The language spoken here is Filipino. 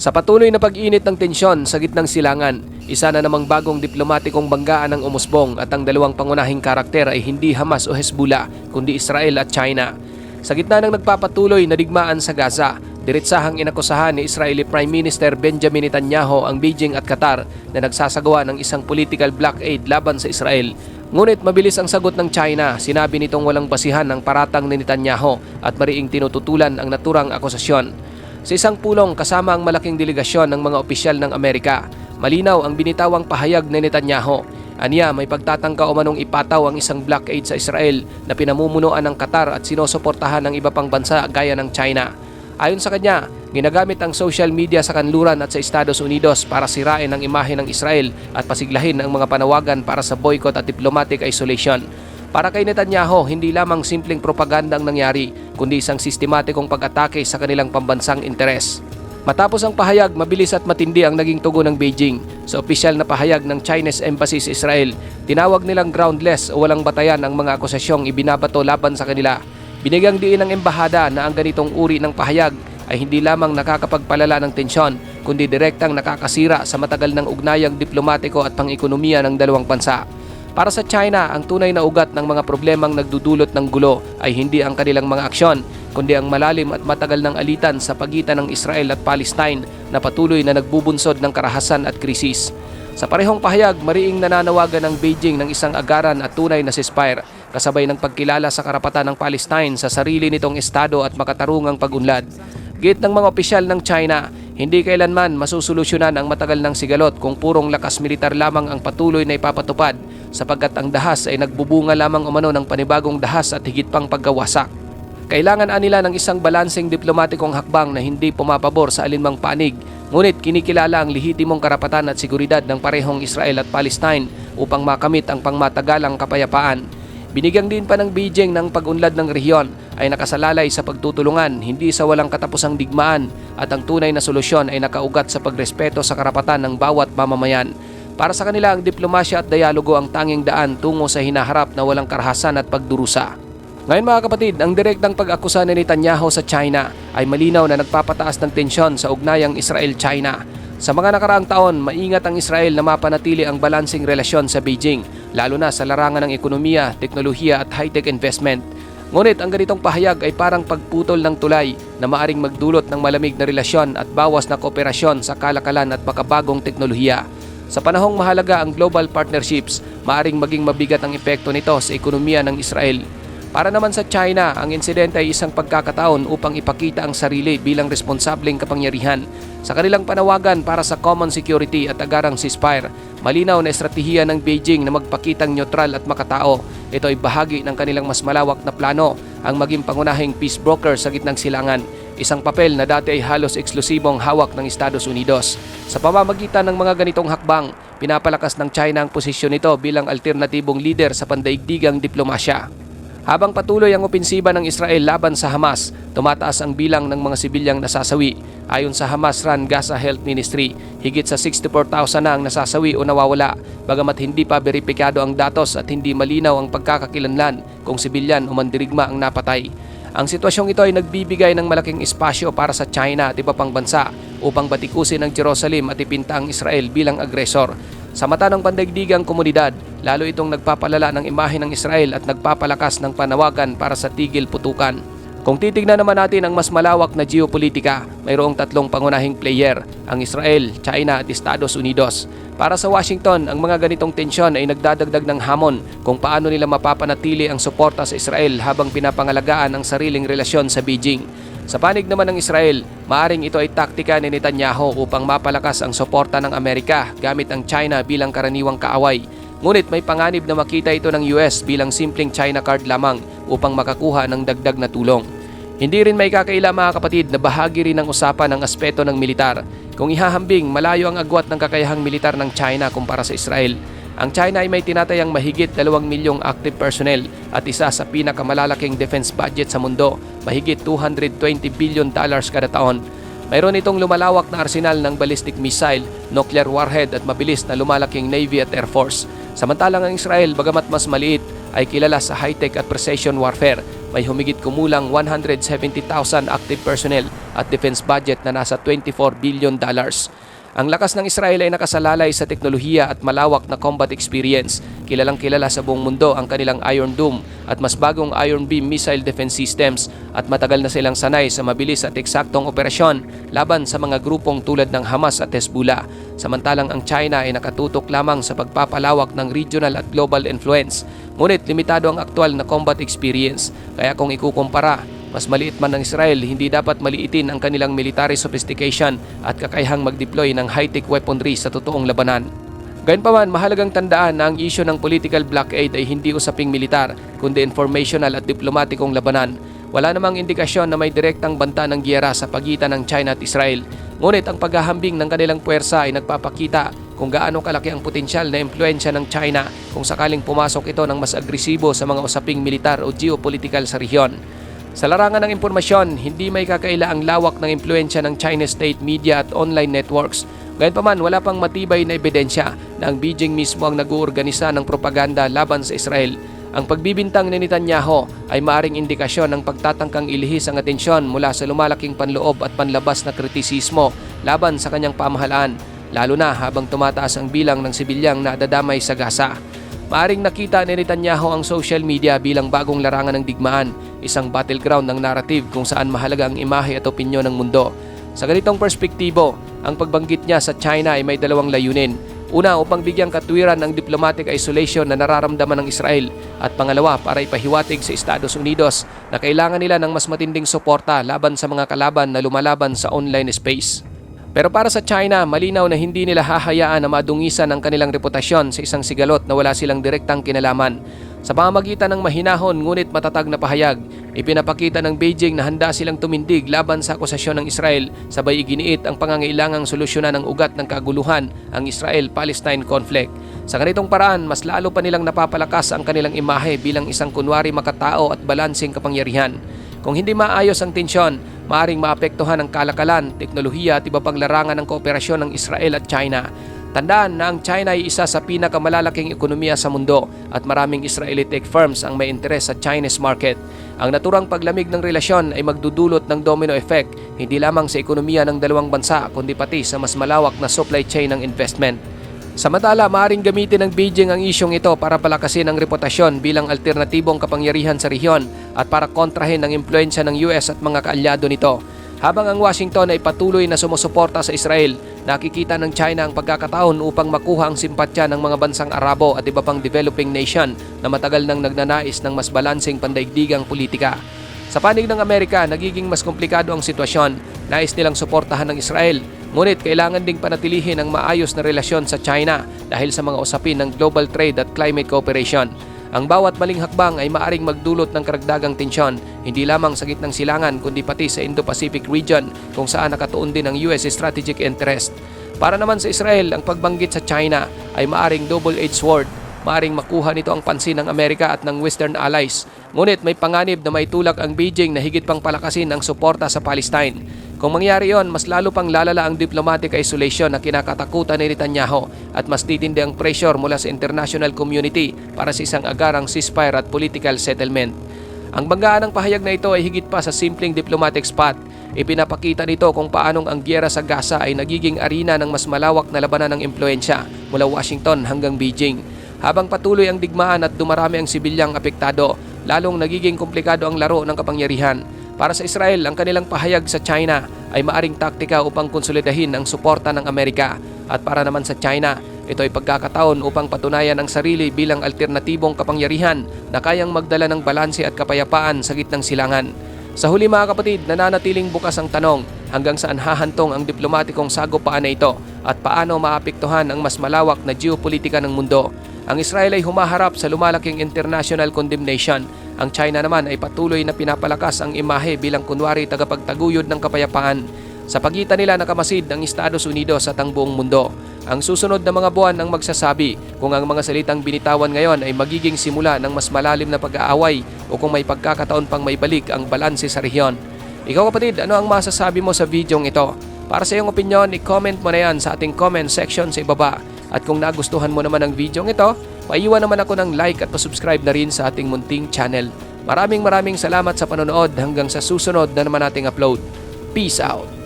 Sa patuloy na pag-init ng tensyon sa gitnang silangan, isa na namang bagong diplomatikong banggaan ang umusbong at ang dalawang pangunahing karakter ay hindi Hamas o Hezbollah kundi Israel at China. Sa gitna ng nagpapatuloy na digmaan sa Gaza, diretsahang inakusahan ni Israeli Prime Minister Benjamin Netanyahu ang Beijing at Qatar na nagsasagawa ng isang political blockade laban sa Israel. Ngunit mabilis ang sagot ng China, sinabi nitong walang basihan ng paratang ni Netanyahu at mariing tinututulan ang naturang akusasyon. Sa isang pulong kasama ang malaking delegasyon ng mga opisyal ng Amerika, malinaw ang binitawang pahayag ni Netanyahu. Aniya may pagtatangka o manong ipataw ang isang blockade sa Israel na pinamumunuan ng Qatar at sinusuportahan ng iba pang bansa gaya ng China. Ayon sa kanya, ginagamit ang social media sa kanluran at sa Estados Unidos para sirain ang imahe ng Israel at pasiglahin ang mga panawagan para sa boycott at diplomatic isolation. Para kay Netanyahu, hindi lamang simpleng propaganda ang nangyari, kundi isang sistematikong pag-atake sa kanilang pambansang interes. Matapos ang pahayag, mabilis at matindi ang naging tugon ng Beijing. Sa opisyal na pahayag ng Chinese Embassy sa Israel, tinawag nilang groundless o walang batayan ang mga akusasyong ibinabato laban sa kanila. Binigyang diin ng embahada na ang ganitong uri ng pahayag ay hindi lamang nakakapagpalala ng tensyon, kundi direktang nakakasira sa matagal ng ugnayang diplomatiko at pang-ekonomiya ng dalawang bansa. Para sa China, ang tunay na ugat ng mga problemang nagdudulot ng gulo ay hindi ang kanilang mga aksyon, kundi ang malalim at matagal ng alitan sa pagitan ng Israel at Palestine na patuloy na nagbubunsod ng karahasan at krisis. Sa parehong pahayag, mariing nananawagan ng Beijing ng isang agaran at tunay na ceasefire, kasabay ng pagkilala sa karapatan ng Palestine sa sarili nitong estado at makatarungang pag-unlad. Git ng mga opisyal ng China, hindi kailanman masusolusyonan ang matagal ng sigalot kung purong lakas militar lamang ang patuloy na ipapatupad sapagkat ang dahas ay nagbubunga lamang umano ng panibagong dahas at higit pang pagkawasak. Kailangan anila ng isang balanseng diplomatikong hakbang na hindi pumapabor sa alinmang panig, ngunit kinikilala ang lehitimong karapatan at seguridad ng parehong Israel at Palestine upang makamit ang pangmatagalang kapayapaan. Binigyang din pa ng Beijing ng pag-unlad ng rehiyon ay nakasalalay sa pagtutulungan, hindi sa walang katapusang digmaan at ang tunay na solusyon ay nakaugat sa pagrespeto sa karapatan ng bawat mamamayan. Para sa kanila, ang diplomasya at dialogo ang tanging daan tungo sa hinaharap na walang karahasan at pagdurusa. Ngayon mga kapatid, ang direktang pag-akusa ni Netanyahu sa China ay malinaw na nagpapataas ng tensyon sa ugnayang Israel-China. Sa mga nakaraang taon, maingat ang Israel na mapanatili ang balansing relasyon sa Beijing, lalo na sa larangan ng ekonomiya, teknolohiya at high-tech investment. Ngunit ang ganitong pahayag ay parang pagputol ng tulay na maaring magdulot ng malamig na relasyon at bawas na kooperasyon sa kalakalan at makabagong teknolohiya. Sa panahong mahalaga ang global partnerships, maaring maging mabigat ang epekto nito sa ekonomiya ng Israel. Para naman sa China, ang insidente ay isang pagkakataon upang ipakita ang sarili bilang responsableng kapangyarihan. Sa kanilang panawagan para sa common security at agarang ceasefire, malinaw na estratehiya ng Beijing na magpakitang neutral at makatao. Ito ay bahagi ng kanilang mas malawak na plano, ang maging pangunahing peace broker sa gitnang silangan isang papel na dati ay halos eksklusibong hawak ng Estados Unidos. Sa pamamagitan ng mga ganitong hakbang, pinapalakas ng China ang posisyon nito bilang alternatibong leader sa pandaigdigang diplomasya. Habang patuloy ang opensiba ng Israel laban sa Hamas, tumataas ang bilang ng mga sibilyang nasasawi. Ayon sa Hamas-run Gaza Health Ministry, higit sa 64,000 na ang nasasawi o nawawala, bagamat hindi pa beripikado ang datos at hindi malinaw ang pagkakakilanlan kung sibilyan o mandirigma ang napatay. Ang sitwasyong ito ay nagbibigay ng malaking espasyo para sa China at iba pang bansa upang batikusin ang Jerusalem at ipinta ang Israel bilang agresor. Sa mata ng pandaigdigang komunidad, lalo itong nagpapalala ng imahe ng Israel at nagpapalakas ng panawagan para sa tigil putukan. Kung titignan naman natin ang mas malawak na geopolitika, mayroong tatlong pangunahing player, ang Israel, China at Estados Unidos. Para sa Washington, ang mga ganitong tensyon ay nagdadagdag ng hamon kung paano nila mapapanatili ang suporta sa Israel habang pinapangalagaan ang sariling relasyon sa Beijing. Sa panig naman ng Israel, maaring ito ay taktika ni Netanyahu upang mapalakas ang suporta ng Amerika gamit ang China bilang karaniwang kaaway. Ngunit may panganib na makita ito ng US bilang simpleng China card lamang upang makakuha ng dagdag na tulong. Hindi rin may kakaila mga kapatid na bahagi rin ng usapan ng aspeto ng militar. Kung ihahambing, malayo ang agwat ng kakayahang militar ng China kumpara sa Israel. Ang China ay may tinatayang mahigit 2 milyong active personnel at isa sa pinakamalalaking defense budget sa mundo, mahigit 220 billion dollars kada taon. Mayroon itong lumalawak na arsenal ng ballistic missile, nuclear warhead at mabilis na lumalaking Navy at Air Force. Samantalang ang Israel, bagamat mas maliit, ay kilala sa high-tech at precision warfare. May humigit kumulang 170,000 active personnel at defense budget na nasa 24 billion dollars. Ang lakas ng Israel ay nakasalalay sa teknolohiya at malawak na combat experience. Kilalang kilala sa buong mundo ang kanilang Iron Dome at mas bagong Iron Beam missile defense systems at matagal na silang sanay sa mabilis at eksaktong operasyon laban sa mga grupong tulad ng Hamas at Hezbollah. Samantalang ang China ay nakatutok lamang sa pagpapalawak ng regional at global influence. Ngunit limitado ang aktual na combat experience. Kaya kung ikukumpara, mas maliit man ng Israel, hindi dapat maliitin ang kanilang military sophistication at kakayahang mag-deploy ng high-tech weaponry sa totoong labanan. Gayunpaman, mahalagang tandaan na ang isyo ng political blockade ay hindi usaping militar, kundi informational at diplomatikong labanan. Wala namang indikasyon na may direktang banta ng giyera sa pagitan ng China at Israel. Ngunit ang paghahambing ng kanilang puwersa ay nagpapakita kung gaano kalaki ang potensyal na impluensya ng China kung sakaling pumasok ito ng mas agresibo sa mga usaping militar o geopolitical sa rehiyon. Sa larangan ng impormasyon, hindi may kakaila ang lawak ng impluensya ng Chinese state media at online networks. Gayunpaman, wala pang matibay na ebidensya na ang Beijing mismo ang nag-uorganisa ng propaganda laban sa Israel. Ang pagbibintang ni Netanyahu ay maaring indikasyon ng pagtatangkang ilihis ang atensyon mula sa lumalaking panloob at panlabas na kritisismo laban sa kanyang pamahalaan, lalo na habang tumataas ang bilang ng sibilyang nadadamay sa Gaza. Maaring nakita ni Netanyahu ang social media bilang bagong larangan ng digmaan, isang battleground ng narrative kung saan mahalaga ang imahe at opinyon ng mundo. Sa ganitong perspektibo, ang pagbanggit niya sa China ay may dalawang layunin. Una, upang bigyang katwiran ang diplomatic isolation na nararamdaman ng Israel at pangalawa, para ipahiwatig sa Estados Unidos na kailangan nila ng mas matinding suporta laban sa mga kalaban na lumalaban sa online space. Pero para sa China, malinaw na hindi nila hahayaan na madungisan ang kanilang reputasyon sa isang sigalot na wala silang direktang kinalaman. Sa pamamagitan ng mahinahon ngunit matatag na pahayag, ipinapakita ng Beijing na handa silang tumindig laban sa akusasyon ng Israel sabay iginiit ang pangangailangang solusyonan ng ugat ng kaguluhan ang Israel-Palestine conflict. Sa ganitong paraan, mas lalo pa nilang napapalakas ang kanilang imahe bilang isang kunwari makatao at balansing kapangyarihan. Kung hindi maayos ang tensyon, maaring maapektuhan ang kalakalan, teknolohiya at iba pang larangan ng kooperasyon ng Israel at China. Tandaan na ang China ay isa sa pinakamalalaking ekonomiya sa mundo at maraming Israeli tech firms ang may interes sa Chinese market. Ang naturang paglamig ng relasyon ay magdudulot ng domino effect hindi lamang sa ekonomiya ng dalawang bansa kundi pati sa mas malawak na supply chain ng investment. Samantala, maaaring gamitin ng Beijing ang isyong ito para palakasin ang reputasyon bilang alternatibong kapangyarihan sa rehiyon at para kontrahin ang impluensya ng US at mga kaalyado nito. Habang ang Washington ay patuloy na sumusuporta sa Israel, nakikita ng China ang pagkakataon upang makuha ang simpatya ng mga bansang Arabo at iba pang developing nation na matagal nang nagnanais ng mas balansing pandaigdigang politika. Sa panig ng Amerika, nagiging mas komplikado ang sitwasyon. Nais nilang suportahan ng Israel, ngunit kailangan ding panatilihin ang maayos na relasyon sa China dahil sa mga usapin ng global trade at climate cooperation. Ang bawat maling hakbang ay maaring magdulot ng karagdagang tensyon, hindi lamang sa gitnang silangan kundi pati sa Indo-Pacific region kung saan nakatuon din ang US strategic interest. Para naman sa Israel, ang pagbanggit sa China ay maaring double-edged sword. Maaring makuha nito ang pansin ng Amerika at ng Western allies. Ngunit may panganib na may tulak ang Beijing na higit pang palakasin ang suporta sa Palestine. Kung mangyari yon, mas lalo pang lalala ang diplomatic isolation na kinakatakutan ni Netanyahu at mas titindi ang pressure mula sa international community para sa isang agarang ceasefire at political settlement. Ang banggaan ng pahayag na ito ay higit pa sa simpleng diplomatic spot. Ipinapakita nito kung paanong ang gyera sa Gaza ay nagiging arena ng mas malawak na labanan ng impluensya mula Washington hanggang Beijing. Habang patuloy ang digmaan at dumarami ang sibilyang apektado, lalong nagiging komplikado ang laro ng kapangyarihan. Para sa Israel, ang kanilang pahayag sa China ay maaring taktika upang konsolidahin ang suporta ng Amerika. At para naman sa China, ito ay pagkakataon upang patunayan ang sarili bilang alternatibong kapangyarihan na kayang magdala ng balanse at kapayapaan sa gitnang silangan. Sa huli mga kapatid, nananatiling bukas ang tanong hanggang saan hahantong ang diplomatikong sagupaan na ito at paano maapektuhan ang mas malawak na geopolitika ng mundo. Ang Israel ay humaharap sa lumalaking international condemnation. Ang China naman ay patuloy na pinapalakas ang imahe bilang kunwari tagapagtaguyod ng kapayapaan. Sa pagitan nila nakamasid ang Estados Unidos at ang buong mundo. Ang susunod na mga buwan ang magsasabi kung ang mga salitang binitawan ngayon ay magiging simula ng mas malalim na pag-aaway o kung may pagkakataon pang may balik ang balanse sa rehiyon. Ikaw kapatid, ano ang masasabi mo sa videong ito? Para sa iyong opinion, i-comment mo na yan sa ating comment section sa ibaba. At kung nagustuhan mo naman ang video ito, Paiwan naman ako ng like at pasubscribe na rin sa ating munting channel. Maraming maraming salamat sa panonood hanggang sa susunod na naman nating upload. Peace out!